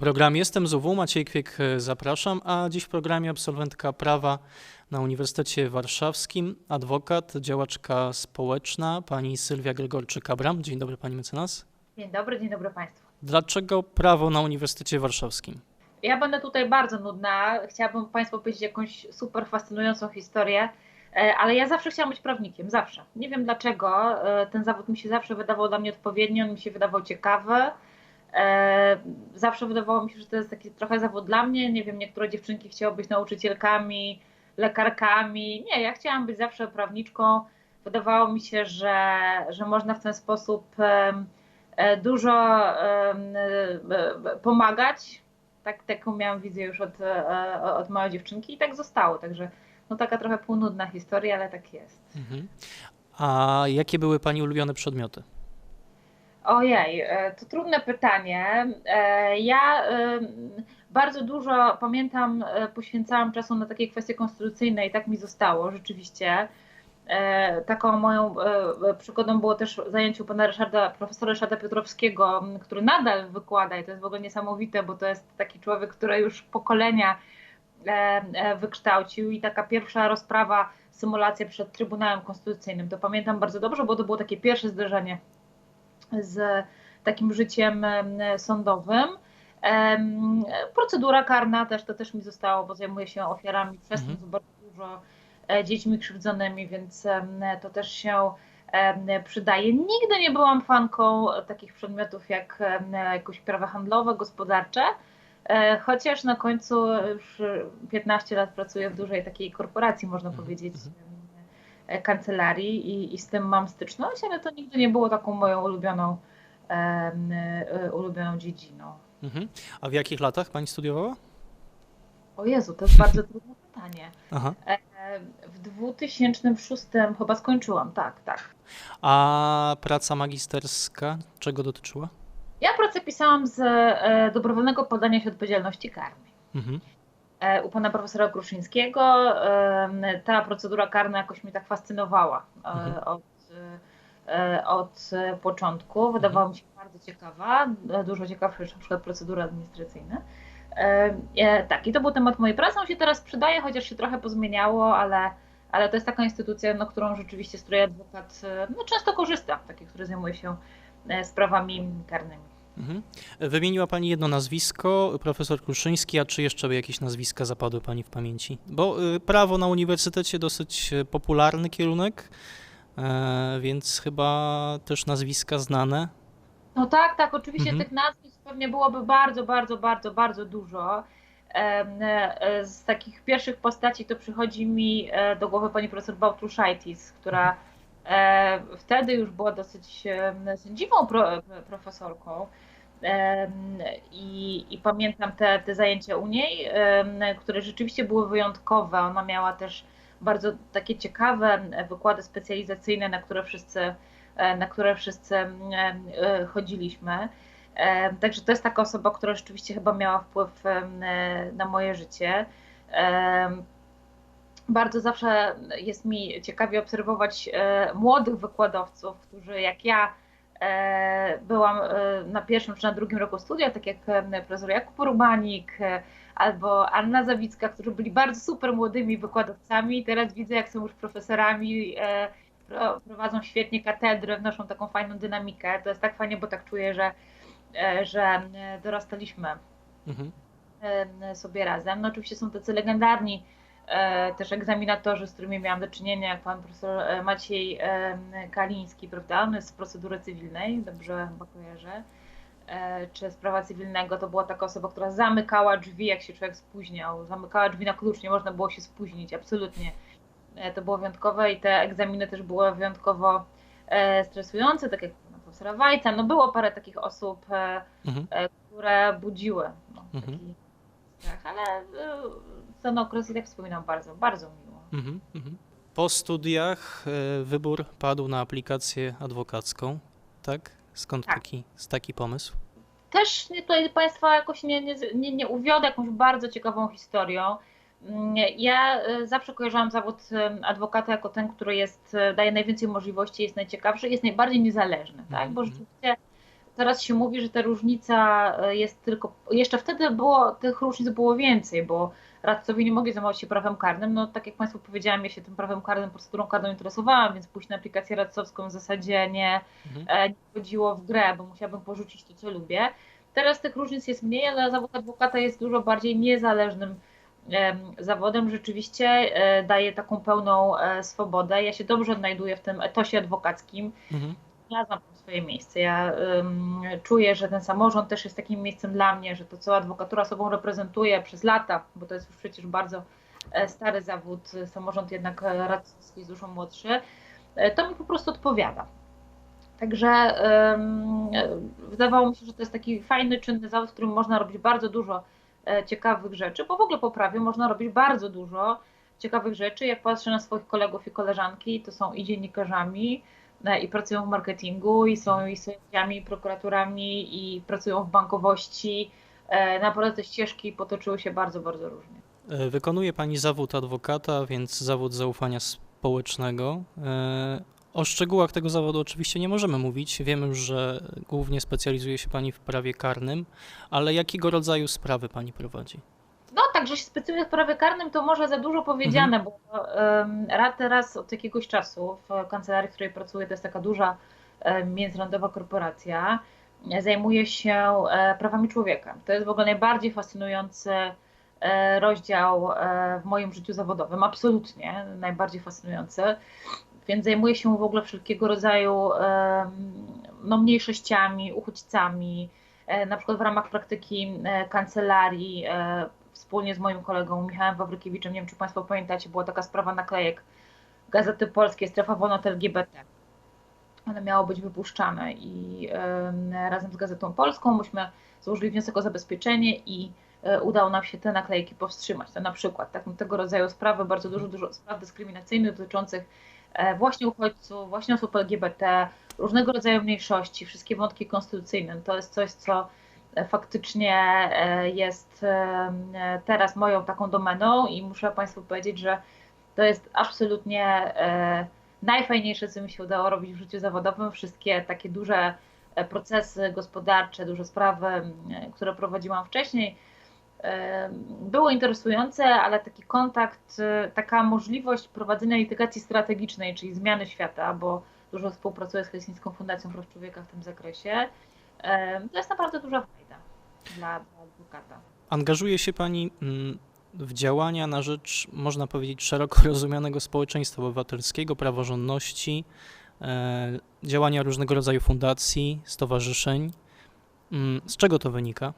Program Jestem z UW, Maciej Kwiek, e, zapraszam, a dziś w programie absolwentka prawa na Uniwersytecie Warszawskim, adwokat, działaczka społeczna, pani Sylwia Gregorczyk-Abram. Dzień dobry pani mecenas. Dzień dobry, dzień dobry Państwu. Dlaczego prawo na Uniwersytecie Warszawskim? Ja będę tutaj bardzo nudna. Chciałabym Państwu powiedzieć jakąś super fascynującą historię, e, ale ja zawsze chciałam być prawnikiem, zawsze. Nie wiem dlaczego. e, Ten zawód mi się zawsze wydawał dla mnie odpowiedni, on mi się wydawał ciekawy. E, Zawsze wydawało mi się, że to jest taki trochę zawód dla mnie. Nie wiem, niektóre dziewczynki chciały być nauczycielkami, lekarkami. Nie, ja chciałam być zawsze prawniczką. Wydawało mi się, że, że można w ten sposób e, dużo e, pomagać. Tak, taką miałam wizję już od, od małej dziewczynki i tak zostało. Także no taka trochę półnudna historia, ale tak jest. Mhm. A jakie były pani ulubione przedmioty? Ojej, e, to trudne pytanie. E, Ja em, bardzo dużo pamiętam, e, poświęcałam czasu na takie kwestie konstytucyjne i tak mi zostało rzeczywiście. E, Taką moją e, przygodą było też zajęcie u pana Ryszarda, profesora Ryszarda Piotrowskiego, który nadal wykłada i to jest w ogóle niesamowite, bo to jest taki człowiek, który już pokolenia e, e, wykształcił i taka pierwsza rozprawa, symulacja przed Trybunałem Konstytucyjnym. To pamiętam bardzo dobrze, bo to było takie pierwsze zderzenie z takim życiem em, sądowym. Procedura karna też to też mi zostało, bo zajmuję się ofiarami przestępstw bardzo dużo, e, dziećmi krzywdzonymi, więc to też się przydaje. Nigdy nie byłam fanką takich przedmiotów jak jakoś prawa handlowe, gospodarcze, e, chociaż na końcu już 15 lat pracuję w dużej takiej korporacji, można Mhm, powiedzieć, mhm. Kancelarii i, i z tym mam styczność, ale to nigdy nie było taką moją ulubioną, e, ulubioną dziedziną. Mhm. A w jakich latach pani studiowała? O Jezu, to jest bardzo trudne pytanie. Aha. E, W 2006 chyba skończyłam, tak, tak. A praca magisterska czego dotyczyła? Ja pracę pisałam z e, dobrowolnego podania się odpowiedzialności karnej. Mhm. E, U pana profesora Kruszyńskiego em, ta procedura karna jakoś mnie tak fascynowała e, Mhm. od, e, od początku. Wydawała mi się bardzo ciekawa, e, dużo ciekawsze niż na przykład procedury administracyjne. E, e, Tak, i to był temat mojej pracy. On się teraz przydaje, chociaż się trochę pozmieniało, ale, ale to jest taka instytucja, no, którą rzeczywiście z której adwokat e, no, często korzysta, taki, który zajmuje się e, sprawami karnymi. Mhm. Wymieniła Pani jedno nazwisko, profesor Kruszyński, a czy jeszcze jakieś nazwiska zapadły Pani w pamięci? Bo y, prawo na uniwersytecie dosyć y, popularny kierunek, e, więc chyba też nazwiska znane. No tak, tak, oczywiście Mhm. tych nazwisk pewnie byłoby bardzo, bardzo, bardzo, bardzo dużo. E, Z takich pierwszych postaci to przychodzi mi e, do głowy pani profesor Bałtruszajtis, która e, wtedy już była dosyć sędziwą pro, profesorką. I, I pamiętam te, te zajęcia u niej, które rzeczywiście były wyjątkowe. Ona miała też bardzo takie ciekawe wykłady specjalizacyjne, na które wszyscy e, na które wszyscy e, chodziliśmy. Także to jest taka osoba, która rzeczywiście chyba miała wpływ na moje życie. Bardzo zawsze jest mi ciekawie obserwować e, młodych wykładowców, którzy jak ja byłam e, na pierwszym czy na drugim roku studia, tak jak e, profesor Jakub Rubanik e, albo Anna Zawicka, którzy byli bardzo super młodymi wykładowcami. Teraz widzę, jak są już profesorami, e, pro- prowadzą świetnie katedrę, wnoszą taką fajną dynamikę. To jest tak fajnie, bo tak czuję, że, e, że e, dorastaliśmy Mhm. e, sobie razem. No oczywiście są tacy legendarni e, też egzaminatorzy, z którymi miałam do czynienia, jak pan profesor e, Maciej e, Kaliński, prawda? On jest z procedury cywilnej, dobrze chyba kojarzę. E, Czy z prawa cywilnego to była taka osoba, która zamykała drzwi, jak się człowiek spóźniał. Zamykała drzwi na klucz, nie można było się spóźnić, absolutnie. E, To było wyjątkowe i te egzaminy też były wyjątkowo e, stresujące, tak jak pana profesora Wajca. No było parę takich osób, e, Mhm. które budziły no, Mhm. taki strach, ale e, ten okres i tak wspominam bardzo, bardzo miło. Mhm. Mhm. Po studiach e, wybór padł na aplikację adwokacką, tak? Skąd Tak. taki, taki pomysł? Też nie- tutaj Państwa jakoś nie, nie, nie, nie uwiodę jakąś bardzo ciekawą historią. Mm, Ja e, zawsze kojarzyłam zawód adwokata jako ten, który jest, e, daje najwięcej możliwości, jest najciekawszy, jest najbardziej niezależny, tak? Bo Mhm. rzeczywiście teraz się mówi, że ta różnica jest tylko. Jeszcze wtedy było tych różnic było więcej, bo radcowie nie mogli zajmować się prawem karnym. No tak jak Państwu powiedziałam, ja się tym prawem karnym, procedurą karną interesowałam, więc pójść na aplikację radcowską w zasadzie nie, Mhm. e, nie wchodziło w grę, bo musiałabym porzucić to, co lubię. Teraz tych różnic jest mniej, ale zawód adwokata jest dużo bardziej niezależnym em, zawodem. Rzeczywiście e, daje taką pełną e, swobodę. Ja się dobrze odnajduję w tym etosie adwokackim. Mhm. Znalazłam tam swoje miejsce. Ja em, czuję, że ten samorząd też jest takim miejscem dla mnie, że to, co adwokatura sobą reprezentuje przez lata, bo to jest już przecież bardzo e, stary zawód, samorząd jednak e, radcowski jest dużo młodszy, e, to mi po prostu odpowiada. Także e, wydawało mi się, że to jest taki fajny, czynny zawód, w którym można robić bardzo dużo ciekawych rzeczy, bo w ogóle po prawie można robić bardzo dużo ciekawych rzeczy. Jak patrzę na swoich kolegów i koleżanki, to są i dziennikarzami, i pracują w marketingu, i są i sędziami, i prokuratorami, i pracują w bankowości. E, Naprawdę te ścieżki potoczyły się bardzo, bardzo różnie. E, Wykonuje Pani zawód adwokata, więc zawód zaufania społecznego. E, O szczegółach tego zawodu oczywiście nie możemy mówić. Wiemy że głównie specjalizuje się Pani w prawie karnym, ale jakiego rodzaju sprawy Pani prowadzi? No, także się specjalnie w prawie karnym to może za dużo powiedziane, bo um, rad teraz od jakiegoś czasu w kancelarii, w której pracuję, to jest taka duża międzynarodowa korporacja, e, zajmuje się e, prawami człowieka. To jest w ogóle najbardziej fascynujący e, rozdział w moim życiu zawodowym, absolutnie najbardziej fascynujący. Więc zajmuję się w ogóle wszelkiego rodzaju no, mniejszościami, uchodźcami. Na przykład w ramach praktyki kancelarii wspólnie z moim kolegą Michałem Wawrykiewiczem, nie wiem czy Państwo pamiętacie, była taka sprawa naklejek Gazety Polskiej, strefa wolna LGBT. One miało być wypuszczane i em, razem z Gazetą Polską myśmy złożyli wniosek o zabezpieczenie i e, udało nam się te naklejki powstrzymać. To na przykład tak, tego rodzaju sprawy, bardzo dużo, dużo spraw dyskryminacyjnych dotyczących e, właśnie uchodźców, właśnie osób LGBT, różnego rodzaju mniejszości, wszystkie wątki konstytucyjne. To jest coś, co faktycznie e, jest e, teraz moją taką domeną i muszę Państwu powiedzieć, że to jest absolutnie e, najfajniejsze, co mi się udało robić w życiu zawodowym. Wszystkie takie duże procesy gospodarcze, duże sprawy, które prowadziłam wcześniej, było interesujące, ale taki kontakt, taka możliwość prowadzenia litygacji strategicznej, czyli zmiany świata, bo dużo współpracuję z Helsińską Fundacją Praw Człowieka w tym zakresie, to jest naprawdę duża dla adwokata. Angażuje się Pani mm, w działania na rzecz, można powiedzieć, szeroko rozumianego społeczeństwa obywatelskiego, praworządności, e, działania różnego rodzaju fundacji, stowarzyszeń. Mm, Z czego to wynika?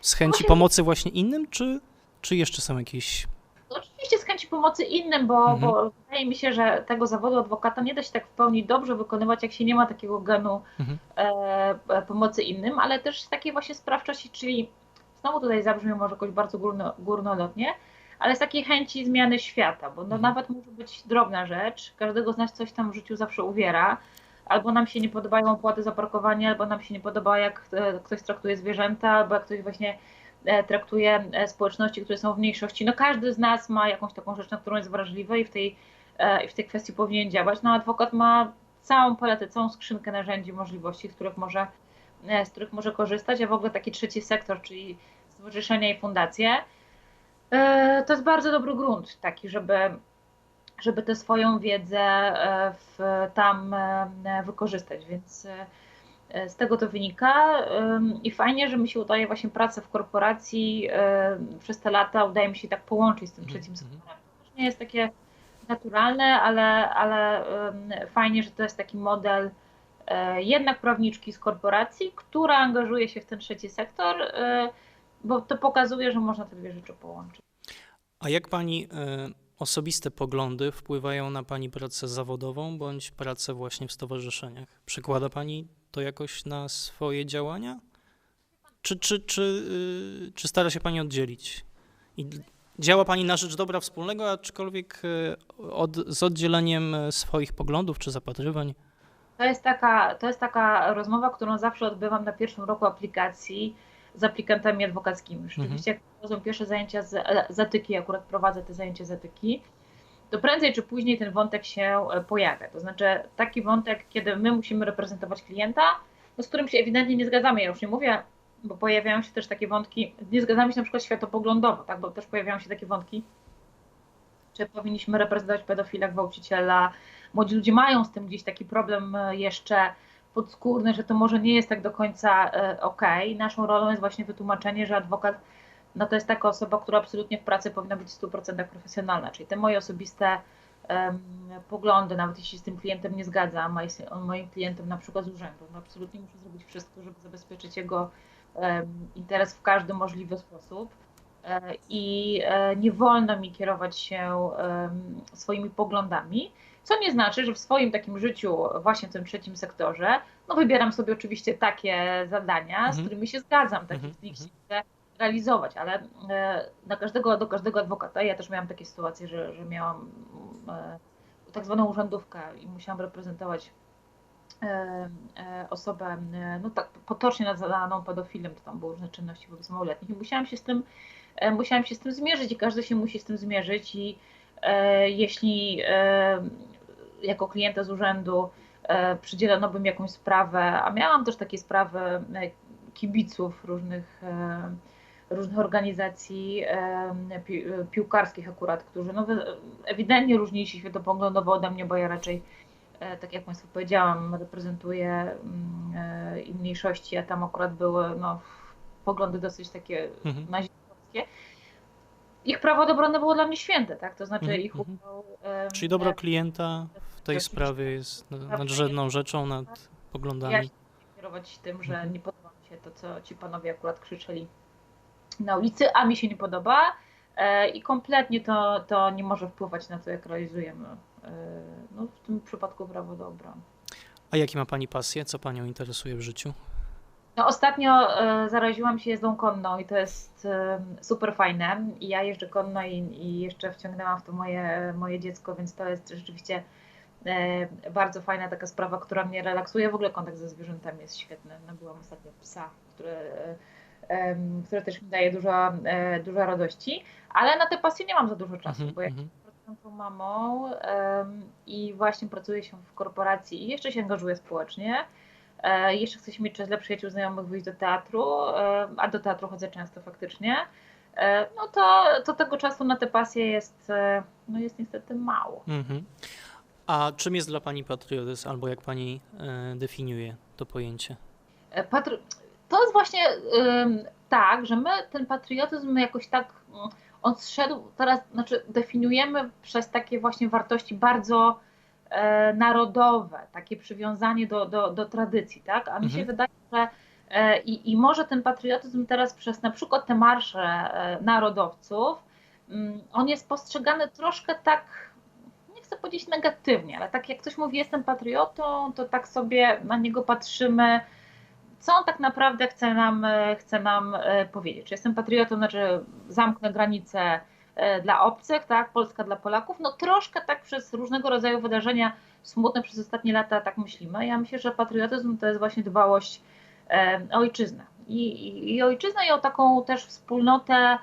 Z chęci Właśnie- pomocy właśnie innym, czy, czy jeszcze są jakieś... Oczywiście z chęci pomocy innym, bo, Mhm. bo wydaje mi się, że tego zawodu adwokata nie da się tak w pełni dobrze wykonywać, jak się nie ma takiego genu Mhm. e, e, pomocy innym, ale też takiej właśnie sprawczości, czyli znowu tutaj zabrzmi może jakoś bardzo górno, górnolotnie, ale z takiej chęci zmiany świata, bo no, Mhm. nawet może być drobna rzecz, każdego z nas coś tam w życiu zawsze uwiera, albo nam się nie podobają opłaty za parkowanie, albo nam się nie podoba jak e, ktoś traktuje zwierzęta, albo jak ktoś właśnie traktuje e, społeczności, które są w mniejszości. No każdy z nas ma jakąś taką rzecz, na którą jest wrażliwy i w tej, e, w tej kwestii powinien działać. No adwokat ma całą paletę, całą skrzynkę narzędzi, możliwości, z których może, e, z których może korzystać, a w ogóle taki trzeci sektor, czyli stowarzyszenia i fundacje, e, to jest bardzo dobry grunt taki, żeby, żeby tę swoją wiedzę e, w, tam e, wykorzystać, więc e, z tego to wynika i fajnie, że mi się udaje właśnie pracę w korporacji przez te lata udaje mi się tak połączyć z tym Mhm, trzecim mhm. sektorem. To nie jest takie naturalne, ale, ale fajnie, że to jest taki model e, jednak prawniczki z korporacji, która angażuje się w ten trzeci sektor, e, bo to pokazuje, że można te dwie rzeczy połączyć. A jak Pani e, osobiste poglądy wpływają na Pani pracę zawodową bądź pracę właśnie w stowarzyszeniach? Przekłada Pani to jakoś na swoje działania? Czy, czy, czy, y, czy stara się Pani oddzielić? I działa Pani na rzecz dobra wspólnego, aczkolwiek e, od, z oddzieleniem e, swoich poglądów czy zapatrywań? To jest taka, to jest taka rozmowa, którą zawsze odbywam na pierwszym roku aplikacji z aplikantami adwokackimi. Rzeczywiście, jak prowadzą pierwsze zajęcia z, z etyki, akurat prowadzę te zajęcia z etyki, to prędzej czy później ten wątek się e, pojawia. To znaczy taki wątek, kiedy my musimy reprezentować klienta no, z którym się ewidentnie nie zgadzamy. Ja już nie mówię, bo pojawiają się też takie wątki, nie zgadzamy się na przykład światopoglądowo, tak, bo też pojawiają się takie wątki, czy powinniśmy reprezentować pedofila, gwałciciela. Młodzi ludzie mają z tym gdzieś taki problem e, jeszcze podskórny, że to może nie jest tak do końca e, okej. Naszą rolą jest właśnie wytłumaczenie, że adwokat no to jest taka osoba, która absolutnie w pracy powinna być w 100% profesjonalna, czyli te moje osobiste em, poglądy, nawet jeśli z tym klientem nie zgadzam, a jest on moim klientem na przykład z urzędu, no absolutnie muszę zrobić wszystko, żeby zabezpieczyć jego em, interes w każdy możliwy sposób. E, I e, nie wolno mi kierować się swoimi poglądami, co nie znaczy, że w swoim takim życiu, właśnie w tym trzecim sektorze, no wybieram sobie oczywiście takie zadania, z Mhm. którymi się zgadzam, takie z nich mhm. chcę realizować, ale e, na każdego, do każdego adwokata, ja też miałam takie sytuacje, że, że miałam e, tak zwaną urzędówkę i musiałam reprezentować e, e, osobę, e, no tak potocznie nazywaną pedofilem, to tam były różne czynności wobec małoletnich i musiałam się z tym, e, musiałam się z tym zmierzyć i każdy się musi z tym zmierzyć i e, jeśli e, jako klienta z urzędu e, przydzielono by mi jakąś sprawę, a miałam też takie sprawy e, kibiców różnych e, różnych organizacji pi, piłkarskich akurat, którzy no, ewidentnie różnili się światopoglądowo ode mnie, bo ja raczej, e, tak jak Państwu powiedziałam, reprezentuję mm, e, i mniejszości, a tam akurat były no, poglądy dosyć takie Mhm. nazistowskie. Ich prawo do obrony było dla mnie święte, tak? To znaczy Mhm, ich mhm. uchwał, Czyli dobro e, klienta w tej sprawie jest na- nadrzędną rzeczą nad Ja poglądami. się kierować tym, że Mhm. nie podoba mi się to, co ci panowie akurat krzyczeli na ulicy, a mi się nie podoba e, i kompletnie to, to nie może wpływać na to, jak realizujemy e, no, w tym przypadku prawo do obrony. A jakie ma Pani pasje? Co Panią interesuje w życiu? No, ostatnio e, zaraziłam się jezdą konną i to jest super fajne. I ja jeżdżę konno i, i jeszcze wciągnęłam w to moje, moje dziecko, więc to jest rzeczywiście bardzo fajna taka sprawa, która mnie relaksuje. W ogóle kontakt ze zwierzętami jest świetny. Nabyłam ostatnio psa, który, e, em, który też mi daje dużo, e, dużo radości, ale na te pasje nie mam za dużo czasu, Mhm, bo jak mhm. pracującą mamą i właśnie pracuję się w korporacji i jeszcze się angażuję społecznie. E, jeszcze chcę się mieć czas dla przyjaciół, znajomych, wyjść do teatru, a do teatru chodzę często faktycznie. E, no to, to tego czasu na te pasje jest, no jest niestety mało. Mhm. A czym jest dla Pani patriotyzm, albo jak Pani definiuje to pojęcie? Patry... To jest właśnie tak, że my ten patriotyzm jakoś tak, mm, on zszedł teraz, znaczy definiujemy przez takie właśnie wartości bardzo e, narodowe, takie przywiązanie do, do, do tradycji, tak? A mi się Mhm. wydaje, że e, i, i może ten patriotyzm teraz przez na przykład te marsze e, narodowców, mm, on jest postrzegany troszkę tak, nie chcę powiedzieć negatywnie, ale tak jak ktoś mówi, jestem patriotą, to tak sobie na niego patrzymy, co on tak naprawdę chce nam, e, chce nam e, powiedzieć. Czy jestem patriotą, znaczy zamknę granice e, dla obcych, tak, Polska dla Polaków, no troszkę tak przez różnego rodzaju wydarzenia smutne przez ostatnie lata tak myślimy. Ja myślę, że patriotyzm to jest właśnie dbałość o ojczyznę. I, i, i ojczyznę i o taką też wspólnotę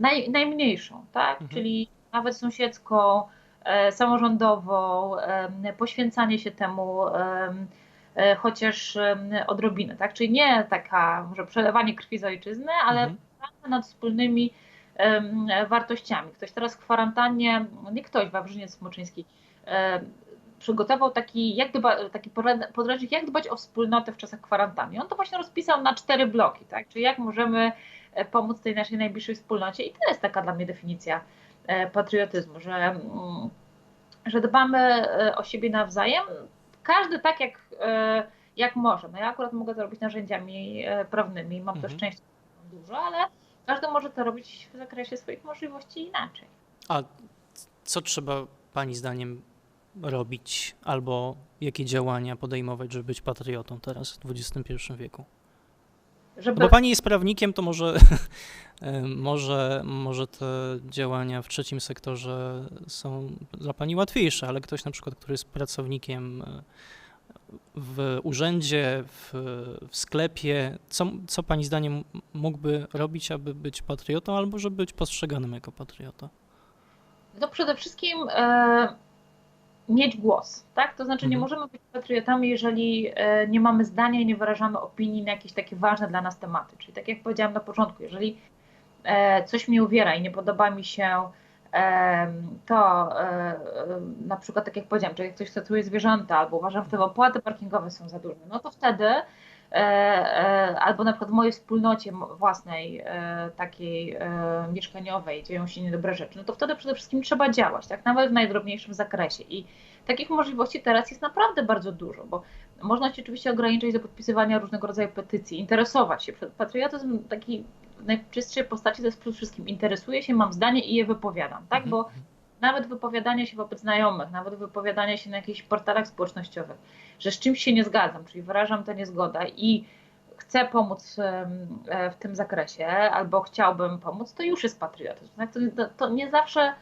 naj, najmniejszą, tak, Mhm. czyli nawet sąsiedzką, samorządową, poświęcanie się temu chociaż em, odrobinę, tak? Czyli nie taka, może przelewanie krwi z ojczyzny, ale Mhm. praca nad wspólnymi wartościami. Ktoś teraz w kwarantannie, nie ktoś, Wawrzyniec Smoczyński, em, przygotował taki, jak dba, taki podręcznik, jak dbać o wspólnotę w czasach kwarantanny. On to właśnie rozpisał na cztery bloki, tak? Czyli jak możemy e, pomóc tej naszej najbliższej wspólnocie. I to jest taka dla mnie definicja e, patriotyzmu, że, mm, że dbamy e, o siebie nawzajem, każdy tak jak, e, jak może. No ja akurat mogę to robić narzędziami e, prawnymi, mam Mhm. to szczęście, dużo, ale każdy może to robić w zakresie swoich możliwości inaczej. A co trzeba Pani zdaniem robić, albo jakie działania podejmować, żeby być patriotą teraz w XXI wieku? Żeby, bo Pani jest prawnikiem, to może, e, może, może te działania w trzecim sektorze są dla Pani łatwiejsze, ale ktoś na przykład, który jest pracownikiem e, w urzędzie, w, w sklepie, co, co Pani zdaniem mógłby robić, aby być patriotą, albo żeby być postrzeganym jako patriota? no przede wszystkim e, mieć głos, tak? To znaczy nie Mhm. możemy być patriotami, jeżeli e, nie mamy zdania i nie wyrażamy opinii na jakieś takie ważne dla nas tematy. Czyli tak jak powiedziałam na początku, jeżeli e, coś mnie uwiera i nie podoba mi się to, e, e, na przykład tak jak powiedziałam, czy jak ktoś stosuje zwierzęta, albo uważam, że te opłaty parkingowe są za duże, no to wtedy albo na przykład w mojej wspólnocie własnej, e, takiej e, mieszkaniowej dzieją się niedobre rzeczy, no to wtedy przede wszystkim trzeba działać, tak, nawet w najdrobniejszym zakresie i takich możliwości teraz jest naprawdę bardzo dużo, bo można się oczywiście ograniczyć do podpisywania różnego rodzaju petycji, interesować się. Patriotyzm taki w najczystszej postaci to jest przede wszystkim interesuję się, mam zdanie i je wypowiadam, tak, Mhm. bo nawet wypowiadanie się wobec znajomych, nawet wypowiadanie się na jakichś portalach społecznościowych, że z czymś się nie zgadzam, czyli wyrażam tę niezgodę i chcę pomóc e, w tym zakresie, albo chciałbym pomóc, to już jest patriotyzm. Tak? To, nie zawsze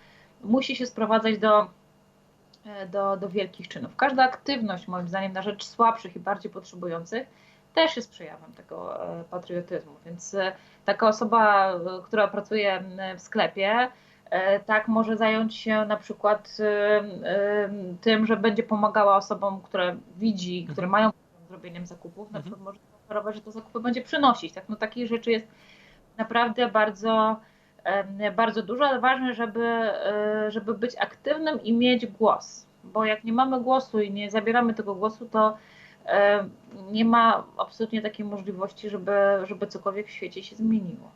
musi się sprowadzać do, e, do, do wielkich czynów. Każda aktywność, moim zdaniem, na rzecz słabszych i bardziej potrzebujących też jest przejawem tego e, patriotyzmu. Więc taka osoba, która pracuje w sklepie, tak może zająć się na przykład e, e, tym, że będzie pomagała osobom, które widzi, które mają problem z zrobieniem zakupów, na Mhm. przykład może oferować, że to zakupy będzie przynosić. Tak? No, takich rzeczy jest naprawdę bardzo, bardzo dużo, ale ważne, żeby, e, żeby być aktywnym i mieć głos. Bo jak nie mamy głosu i nie zabieramy tego głosu, to e, nie ma absolutnie takiej możliwości, żeby, żeby cokolwiek w świecie się zmieniło.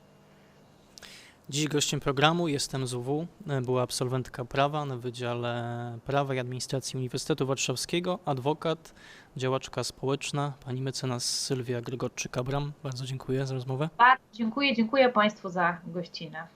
Dziś gościem programu jestem z UW, była absolwentka prawa na Wydziale Prawa i Administracji Uniwersytetu Warszawskiego, adwokat, działaczka społeczna, pani mecenas Sylwia Grygorczyk-Abram. Bardzo dziękuję za rozmowę. Bardzo dziękuję, dziękuję Państwu za gościnę.